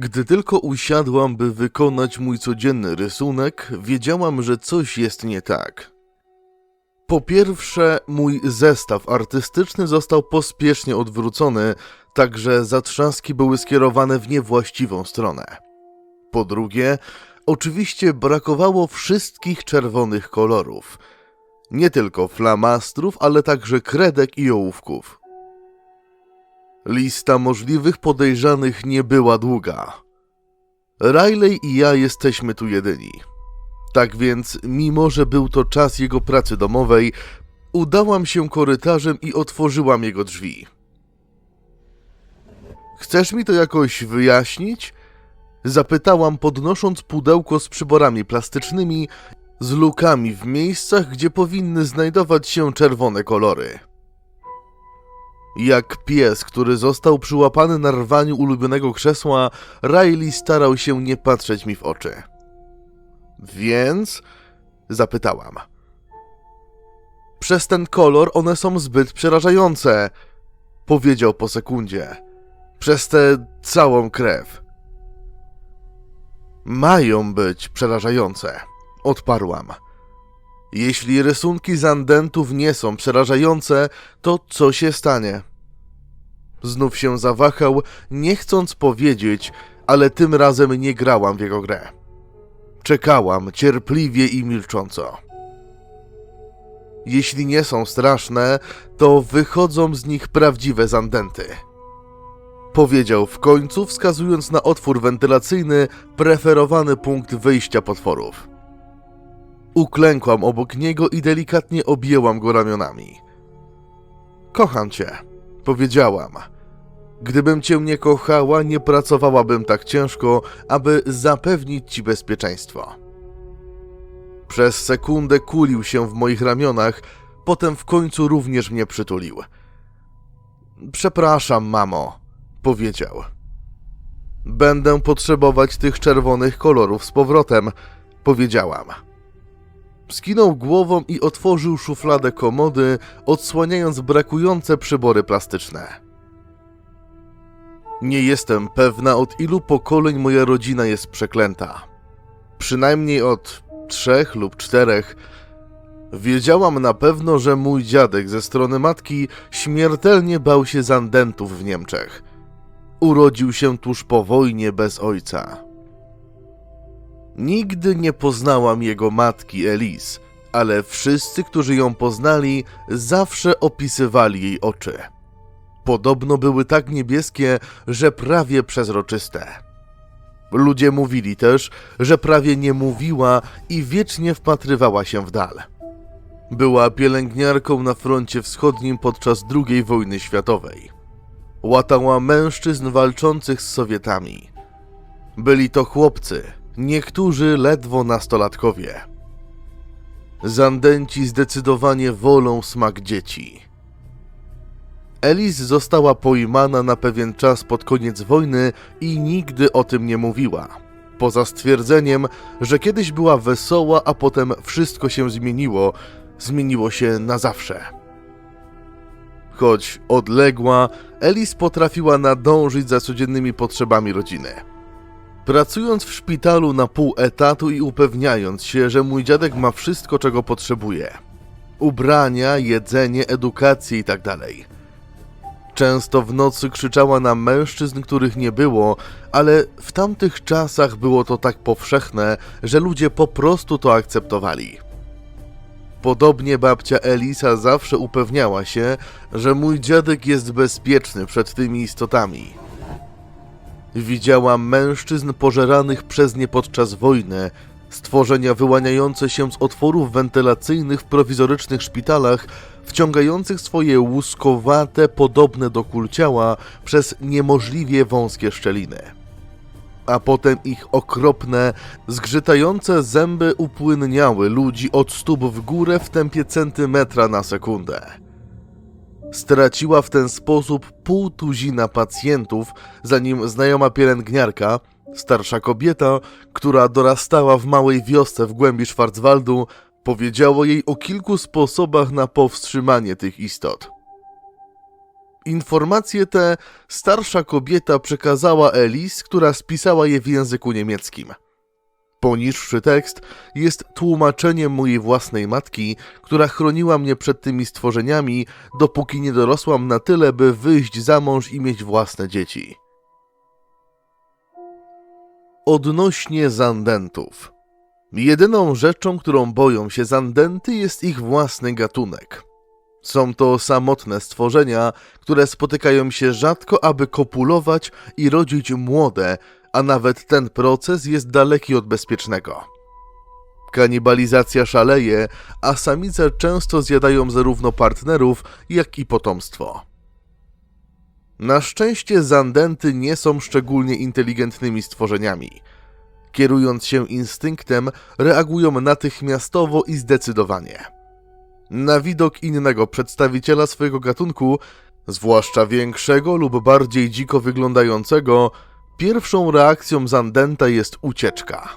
Gdy tylko usiadłam, by wykonać mój codzienny rysunek, wiedziałam, że coś jest nie tak. Po pierwsze, mój zestaw artystyczny został pospiesznie odwrócony, tak że zatrzaski były skierowane w niewłaściwą stronę. Po drugie, oczywiście brakowało wszystkich czerwonych kolorów. Nie tylko flamastrów, ale także kredek i ołówków. Lista możliwych podejrzanych nie była długa. Riley i ja jesteśmy tu jedyni. Tak więc, mimo że był to czas jego pracy domowej, udałam się korytarzem i otworzyłam jego drzwi. Chcesz mi to jakoś wyjaśnić? Zapytałam, podnosząc pudełko z przyborami plastycznymi, z lukami w miejscach, gdzie powinny znajdować się czerwone kolory. Jak pies, który został przyłapany na rwaniu ulubionego krzesła, Riley starał się nie patrzeć mi w oczy. Więc? Zapytałam. Przez ten kolor one są zbyt przerażające, powiedział po sekundzie. Przez tę całą krew. Mają być przerażające, odparłam. Jeśli rysunki zandentów nie są przerażające, to co się stanie? Znów się zawahał, nie chcąc powiedzieć, ale tym razem nie grałam w jego grę. Czekałam cierpliwie i milcząco. Jeśli nie są straszne, to wychodzą z nich prawdziwe zandenty. Powiedział w końcu, wskazując na otwór wentylacyjny, preferowany punkt wyjścia potworów. Uklękłam obok niego i delikatnie objęłam go ramionami. Kocham cię, powiedziałam. Gdybym cię nie kochała, nie pracowałabym tak ciężko, aby zapewnić ci bezpieczeństwo. Przez sekundę kulił się w moich ramionach, potem w końcu również mnie przytulił. Przepraszam, mamo, powiedział. Będę potrzebować tych czerwonych kolorów z powrotem, powiedziałam. Skinął głową i otworzył szufladę komody, odsłaniając brakujące przybory plastyczne. Nie jestem pewna, od ilu pokoleń moja rodzina jest przeklęta. Przynajmniej od trzech lub czterech. Wiedziałam na pewno, że mój dziadek ze strony matki śmiertelnie bał się zandentów w Niemczech. Urodził się tuż po wojnie bez ojca. Nigdy nie poznałam jego matki Elise, ale wszyscy, którzy ją poznali, zawsze opisywali jej oczy. Podobno były tak niebieskie, że prawie przezroczyste. Ludzie mówili też, że prawie nie mówiła i wiecznie wpatrywała się w dal. Była pielęgniarką na froncie wschodnim podczas II wojny światowej. Łatała mężczyzn walczących z Sowietami. Byli to chłopcy, niektórzy ledwo nastolatkowie. Zandenci zdecydowanie wolą smak dzieci. Elis została pojmana na pewien czas pod koniec wojny i nigdy o tym nie mówiła. Poza stwierdzeniem, że kiedyś była wesoła, a potem wszystko się zmieniło, zmieniło się na zawsze. Choć odległa, Elis potrafiła nadążyć za codziennymi potrzebami rodziny. Pracując w szpitalu na pół etatu i upewniając się, że mój dziadek ma wszystko, czego potrzebuje: ubrania, jedzenie, edukację itd. Często w nocy krzyczała na mężczyzn, których nie było, ale w tamtych czasach było to tak powszechne, że ludzie po prostu to akceptowali. Podobnie babcia Elisa zawsze upewniała się, że mój dziadek jest bezpieczny przed tymi istotami. Widziałam mężczyzn pożeranych przez nie podczas wojny, stworzenia wyłaniające się z otworów wentylacyjnych w prowizorycznych szpitalach, wciągających swoje łuskowate, podobne do kul ciała przez niemożliwie wąskie szczeliny. A potem ich okropne, zgrzytające zęby upłynniały ludzi od stóp w górę w tempie centymetra na sekundę. Straciła w ten sposób pół tuzina pacjentów, zanim znajoma pielęgniarka, starsza kobieta, która dorastała w małej wiosce w głębi Schwarzwaldu, powiedziała jej o kilku sposobach na powstrzymanie tych istot. Informacje te starsza kobieta przekazała Elis, która spisała je w języku niemieckim. Poniższy tekst jest tłumaczeniem mojej własnej matki, która chroniła mnie przed tymi stworzeniami, dopóki nie dorosłam na tyle, by wyjść za mąż i mieć własne dzieci. Odnośnie zandentów. Jedyną rzeczą, którą boją się zandenty, jest ich własny gatunek. Są to samotne stworzenia, które spotykają się rzadko, aby kopulować i rodzić młode, a nawet ten proces jest daleki od bezpiecznego. Kanibalizacja szaleje, a samice często zjadają zarówno partnerów, jak i potomstwo. Na szczęście zandenty nie są szczególnie inteligentnymi stworzeniami. Kierując się instynktem, reagują natychmiastowo i zdecydowanie. Na widok innego przedstawiciela swojego gatunku, zwłaszcza większego lub bardziej dziko wyglądającego, pierwszą reakcją Zandenta jest ucieczka.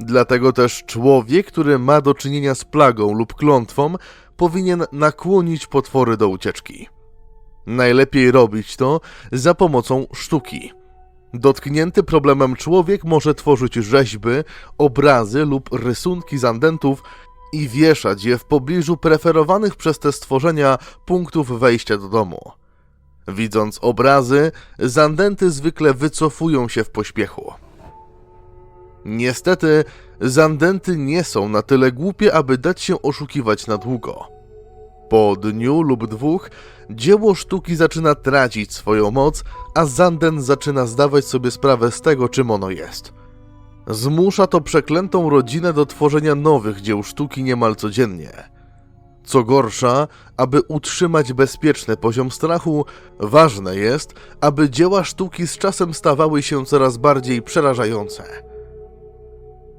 Dlatego też człowiek, który ma do czynienia z plagą lub klątwą, powinien nakłonić potwory do ucieczki. Najlepiej robić to za pomocą sztuki. Dotknięty problemem człowiek może tworzyć rzeźby, obrazy lub rysunki zandentów i wieszać je w pobliżu preferowanych przez te stworzenia punktów wejścia do domu. Widząc obrazy, zandenty zwykle wycofują się w pośpiechu. Niestety, zandenty nie są na tyle głupie, aby dać się oszukiwać na długo. Po dniu lub dwóch dzieło sztuki zaczyna tracić swoją moc, a Zanden zaczyna zdawać sobie sprawę z tego, czym ono jest. Zmusza to przeklętą rodzinę do tworzenia nowych dzieł sztuki niemal codziennie. Co gorsza, aby utrzymać bezpieczny poziom strachu, ważne jest, aby dzieła sztuki z czasem stawały się coraz bardziej przerażające.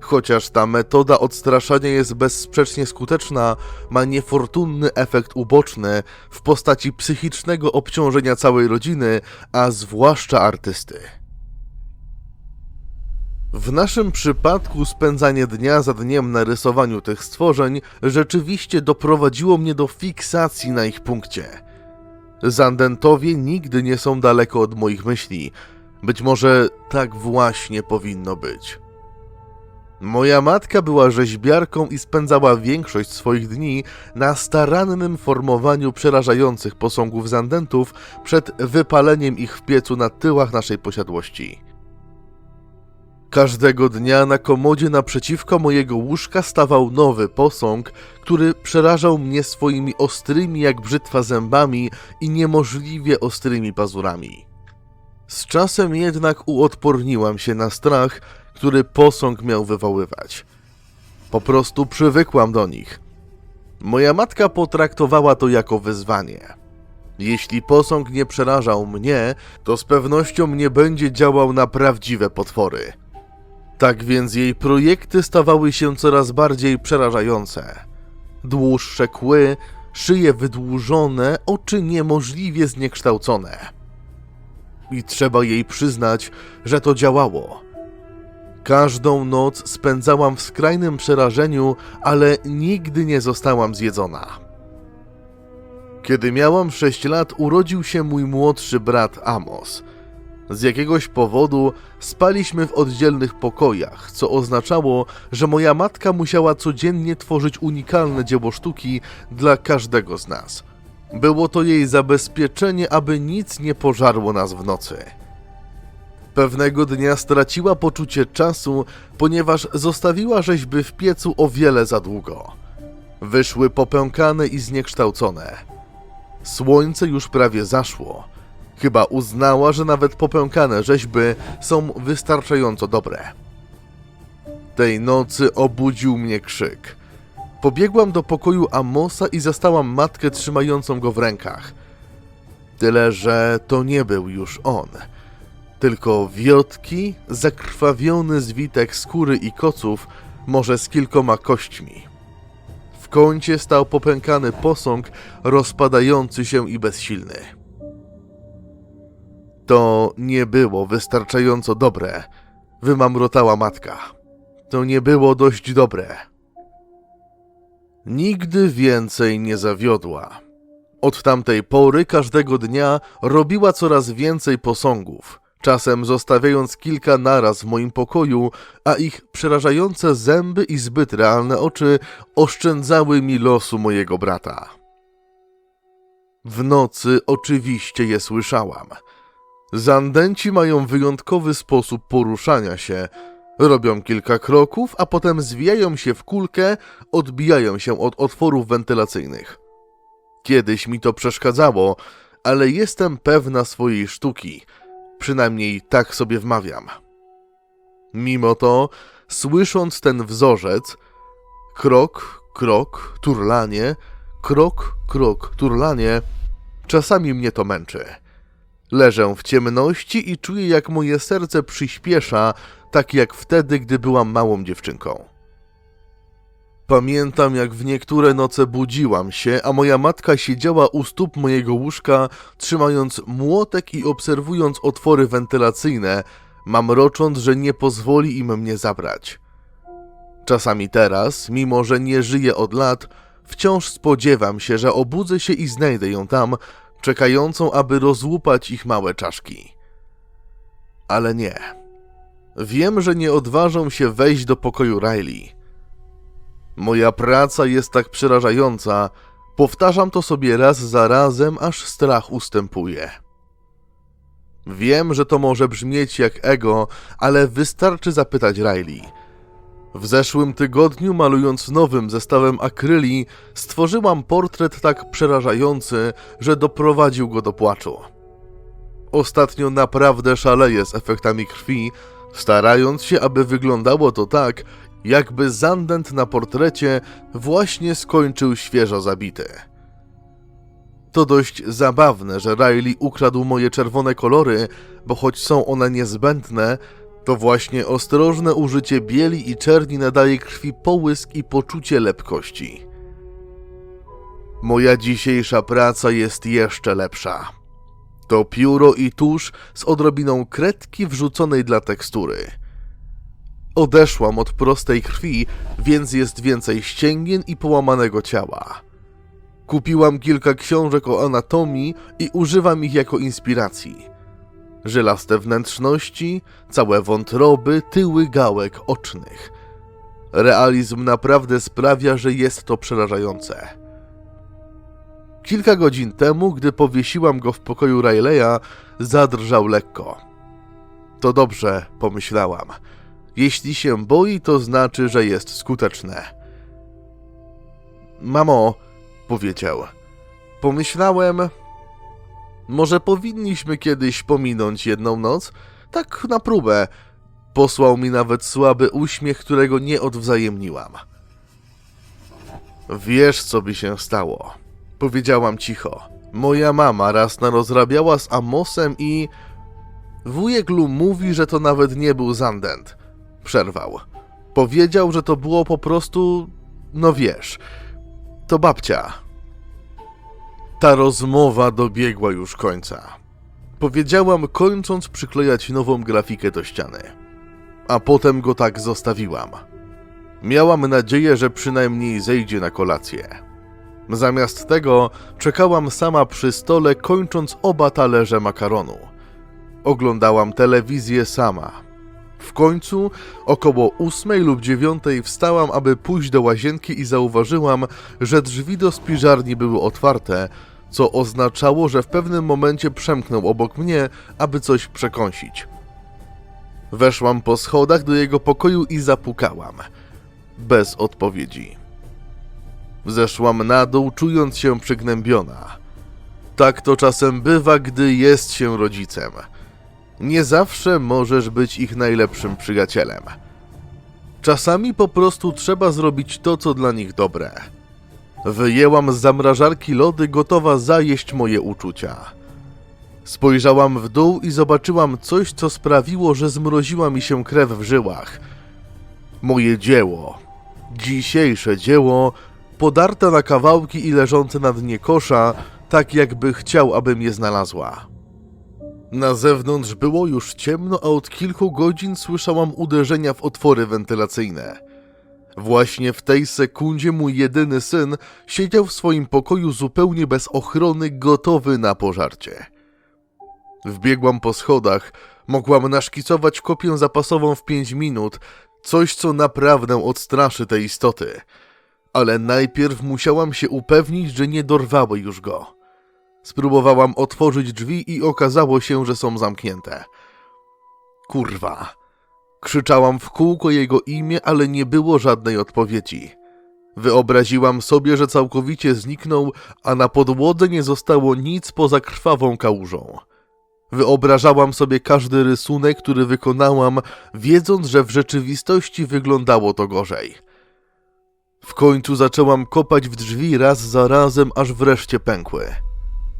Chociaż ta metoda odstraszania jest bezsprzecznie skuteczna, ma niefortunny efekt uboczny w postaci psychicznego obciążenia całej rodziny, a zwłaszcza artysty. W naszym przypadku spędzanie dnia za dniem na rysowaniu tych stworzeń rzeczywiście doprowadziło mnie do fiksacji na ich punkcie. Zandentowie nigdy nie są daleko od moich myśli. Być może tak właśnie powinno być. Moja matka była rzeźbiarką i spędzała większość swoich dni na starannym formowaniu przerażających posągów zandentów przed wypaleniem ich w piecu na tyłach naszej posiadłości. Każdego dnia na komodzie naprzeciwko mojego łóżka stawał nowy posąg, który przerażał mnie swoimi ostrymi jak brzytwa zębami i niemożliwie ostrymi pazurami. Z czasem jednak uodporniłam się na strach, który posąg miał wywoływać. Po prostu przywykłam do nich. Moja matka potraktowała to jako wyzwanie. Jeśli posąg nie przerażał mnie, to z pewnością nie będzie działał na prawdziwe potwory. Tak więc jej projekty stawały się coraz bardziej przerażające. Dłuższe kły, szyje wydłużone, oczy niemożliwie zniekształcone. I trzeba jej przyznać, że to działało. Każdą noc spędzałam w skrajnym przerażeniu, ale nigdy nie zostałam zjedzona. Kiedy miałam 6 lat, urodził się mój młodszy brat Amos. Z jakiegoś powodu spaliśmy w oddzielnych pokojach, co oznaczało, że moja matka musiała codziennie tworzyć unikalne dzieło sztuki dla każdego z nas. Było to jej zabezpieczenie, aby nic nie pożarło nas w nocy. Pewnego dnia straciła poczucie czasu, ponieważ zostawiła rzeźby w piecu o wiele za długo. Wyszły popękane i zniekształcone. Słońce już prawie zaszło. Chyba uznała, że nawet popękane rzeźby są wystarczająco dobre. Tej nocy obudził mnie krzyk. Pobiegłam do pokoju Amosa i zastałam matkę trzymającą go w rękach. Tyle, że to nie był już on – tylko wiotki, zakrwawiony zwitek skóry i koców, może z kilkoma kośćmi. W kącie stał popękany posąg, rozpadający się i bezsilny. To nie było wystarczająco dobre, wymamrotała matka. To nie było dość dobre. Nigdy więcej nie zawiodła. Od tamtej pory każdego dnia robiła coraz więcej posągów, czasem zostawiając kilka naraz w moim pokoju, a ich przerażające zęby i zbyt realne oczy oszczędzały mi losu mojego brata. W nocy oczywiście je słyszałam. Zandenci mają wyjątkowy sposób poruszania się. Robią kilka kroków, a potem zwijają się w kulkę, odbijają się od otworów wentylacyjnych. Kiedyś mi to przeszkadzało, ale jestem pewna swojej sztuki. Przynajmniej tak sobie wmawiam. Mimo to, słysząc ten wzorzec, krok, krok, turlanie, krok, krok, turlanie, czasami mnie to męczy. Leżę w ciemności i czuję, jak moje serce przyspiesza, tak jak wtedy, gdy byłam małą dziewczynką. Pamiętam, jak w niektóre noce budziłam się, a moja matka siedziała u stóp mojego łóżka, trzymając młotek i obserwując otwory wentylacyjne, mamrocząc, że nie pozwoli im mnie zabrać. Czasami teraz, mimo że nie żyję od lat, wciąż spodziewam się, że obudzę się i znajdę ją tam, czekającą, aby rozłupać ich małe czaszki. Ale nie. Wiem, że nie odważą się wejść do pokoju Riley. Moja praca jest tak przerażająca, powtarzam to sobie raz za razem, aż strach ustępuje. Wiem, że to może brzmieć jak ego, ale wystarczy zapytać Riley. W zeszłym tygodniu, malując nowym zestawem akryli, stworzyłam portret tak przerażający, że doprowadził go do płaczu. Ostatnio naprawdę szaleję z efektami krwi, starając się, aby wyglądało to tak, jakby Zandent na portrecie właśnie skończył świeżo zabity. To dość zabawne, że Riley ukradł moje czerwone kolory, bo choć są one niezbędne, to właśnie ostrożne użycie bieli i czerni nadaje krwi połysk i poczucie lepkości. Moja dzisiejsza praca jest jeszcze lepsza. To pióro i tusz z odrobiną kredki wrzuconej dla tekstury. Odeszłam od prostej krwi, więc jest więcej ścięgien i połamanego ciała. Kupiłam kilka książek o anatomii i używam ich jako inspiracji. Żylaste wnętrzności, całe wątroby, tyły gałek ocznych. Realizm naprawdę sprawia, że jest to przerażające. Kilka godzin temu, gdy powiesiłam go w pokoju Rileya, zadrżał lekko. To dobrze, pomyślałam. Jeśli się boi, to znaczy, że jest skuteczne. Mamo, powiedział. Pomyślałem, może powinniśmy kiedyś pominąć jedną noc? Tak na próbę. Posłał mi nawet słaby uśmiech, którego nie odwzajemniłam. Wiesz, co by się stało. Powiedziałam cicho. Moja mama raz narozrabiała z Amosem i... Wujek Lu mówi, że to nawet nie był Zandent. Przerwał. Powiedział, że to było po prostu... No wiesz... To babcia. Ta rozmowa dobiegła już końca. Powiedziałam, kończąc przyklejać nową grafikę do ściany. A potem go tak zostawiłam. Miałam nadzieję, że przynajmniej zejdzie na kolację. Zamiast tego czekałam sama przy stole, kończąc oba talerze makaronu. Oglądałam telewizję sama. W końcu, około ósmej lub dziewiątej wstałam, aby pójść do łazienki i zauważyłam, że drzwi do spiżarni były otwarte, co oznaczało, że w pewnym momencie przemknął obok mnie, aby coś przekąsić. Weszłam po schodach do jego pokoju i zapukałam. Bez odpowiedzi. Zeszłam na dół, czując się przygnębiona. Tak to czasem bywa, gdy jest się rodzicem. Nie zawsze możesz być ich najlepszym przyjacielem. Czasami po prostu trzeba zrobić to, co dla nich dobre. Wyjęłam z zamrażarki lody, gotowa zajeść moje uczucia. Spojrzałam w dół i zobaczyłam coś, co sprawiło, że zmroziła mi się krew w żyłach. Moje dzieło, dzisiejsze dzieło, podarte na kawałki i leżące na dnie kosza, tak jakby chciał, abym je znalazła. Na zewnątrz było już ciemno, a od kilku godzin słyszałam uderzenia w otwory wentylacyjne. Właśnie w tej sekundzie mój jedyny syn siedział w swoim pokoju zupełnie bez ochrony, gotowy na pożarcie. Wbiegłam po schodach, mogłam naszkicować kopię zapasową w 5 minut, coś co naprawdę odstraszy te istoty. Ale najpierw musiałam się upewnić, że nie dorwały już go. Spróbowałam otworzyć drzwi i okazało się, że są zamknięte. Kurwa. Krzyczałam w kółko jego imię, ale nie było żadnej odpowiedzi. Wyobraziłam sobie, że całkowicie zniknął, a na podłodze nie zostało nic poza krwawą kałużą. Wyobrażałam sobie każdy rysunek, który wykonałam, wiedząc, że w rzeczywistości wyglądało to gorzej. W końcu zaczęłam kopać w drzwi raz za razem, aż wreszcie pękły.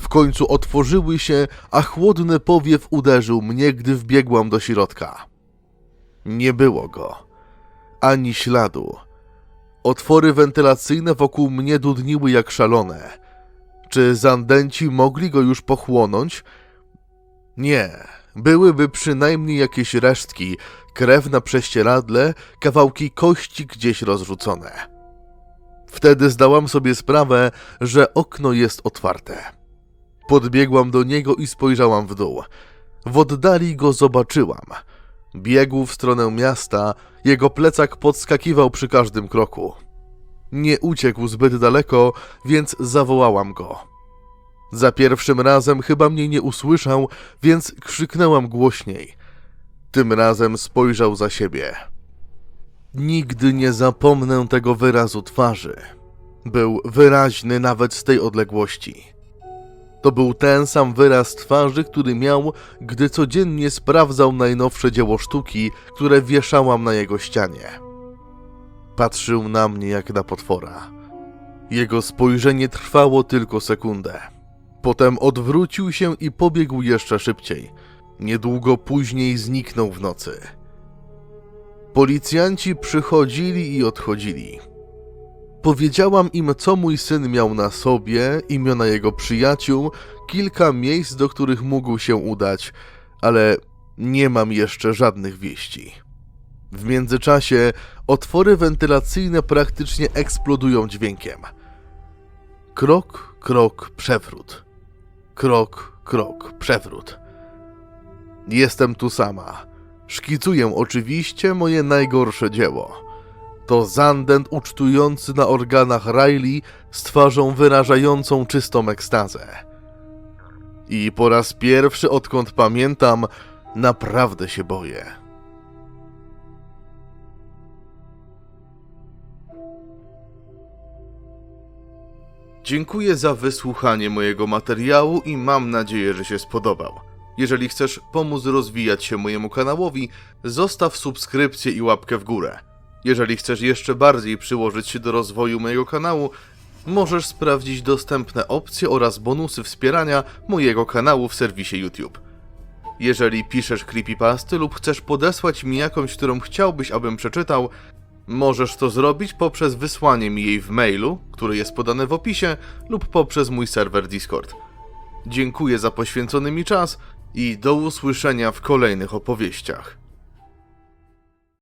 W końcu otworzyły się, a chłodny powiew uderzył mnie, gdy wbiegłam do środka. Nie było go. Ani śladu. Otwory wentylacyjne wokół mnie dudniły jak szalone. Czy zandenci mogli go już pochłonąć? Nie. Byłyby przynajmniej jakieś resztki, krew na prześcieradle, kawałki kości gdzieś rozrzucone. Wtedy zdałam sobie sprawę, że okno jest otwarte. Podbiegłam do niego i spojrzałam w dół. W oddali go zobaczyłam. Biegł w stronę miasta, jego plecak podskakiwał przy każdym kroku. Nie uciekł zbyt daleko, więc zawołałam go. Za pierwszym razem chyba mnie nie usłyszał, więc krzyknęłam głośniej. Tym razem spojrzał za siebie. Nigdy nie zapomnę tego wyrazu twarzy. Był wyraźny nawet z tej odległości. To był ten sam wyraz twarzy, który miał, gdy codziennie sprawdzał najnowsze dzieło sztuki, które wieszałam na jego ścianie. Patrzył na mnie jak na potwora. Jego spojrzenie trwało tylko sekundę. Potem odwrócił się i pobiegł jeszcze szybciej. Niedługo później zniknął w nocy. Policjanci przychodzili i odchodzili. Powiedziałam im, co mój syn miał na sobie, imiona jego przyjaciół, kilka miejsc, do których mógł się udać, ale nie mam jeszcze żadnych wieści. W międzyczasie otwory wentylacyjne praktycznie eksplodują dźwiękiem. Krok, krok, przewrót. Krok, krok, przewrót. Jestem tu sama. Szkicuję oczywiście moje najgorsze dzieło. To Zandent ucztujący na organach Riley z twarzą wyrażającą czystą ekstazę. I po raz pierwszy, odkąd pamiętam, naprawdę się boję. Dziękuję za wysłuchanie mojego materiału i mam nadzieję, że się spodobał. Jeżeli chcesz pomóc rozwijać się mojemu kanałowi, zostaw subskrypcję i łapkę w górę. Jeżeli chcesz jeszcze bardziej przyłożyć się do rozwoju mojego kanału, możesz sprawdzić dostępne opcje oraz bonusy wspierania mojego kanału w serwisie YouTube. Jeżeli piszesz creepypasty lub chcesz podesłać mi jakąś, którą chciałbyś, abym przeczytał, możesz to zrobić poprzez wysłanie mi jej w mailu, który jest podany w opisie, lub poprzez mój serwer Discord. Dziękuję za poświęcony mi czas i do usłyszenia w kolejnych opowieściach.